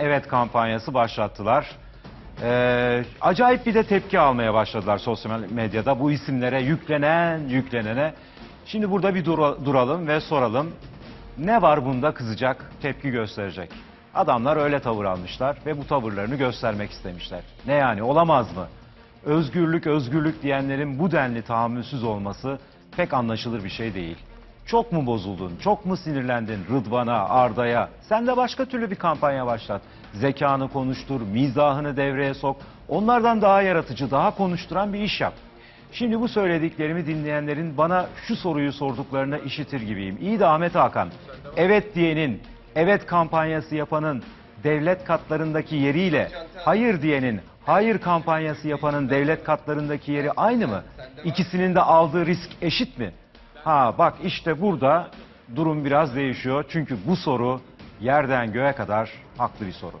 evet kampanyası başlattılar. Ee, acayip bir de tepki almaya başladılar sosyal medyada bu isimlere yüklenen yüklenene. Şimdi burada bir dura- duralım ve soralım. Ne var bunda kızacak, tepki gösterecek? Adamlar öyle tavır almışlar ve bu tavırlarını göstermek istemişler. Ne yani olamaz mı? Özgürlük, özgürlük diyenlerin bu denli tahammülsüz olması pek anlaşılır bir şey değil. Çok mu bozuldun, çok mu sinirlendin Rıdvan'a, Arda'ya? Sen de başka türlü bir kampanya başlat. Zekanı konuştur, mizahını devreye sok. Onlardan daha yaratıcı, daha konuşturan bir iş yap. Şimdi bu söylediklerimi dinleyenlerin bana şu soruyu sorduklarını işitir gibiyim. İyi de Ahmet Hakan, evet diyenin, evet kampanyası yapanın devlet katlarındaki yeriyle hayır diyenin, hayır kampanyası yapanın devlet katlarındaki yeri aynı mı? İkisinin de aldığı risk eşit mi? Ha bak işte burada durum biraz değişiyor. Çünkü bu soru yerden göğe kadar haklı bir soru.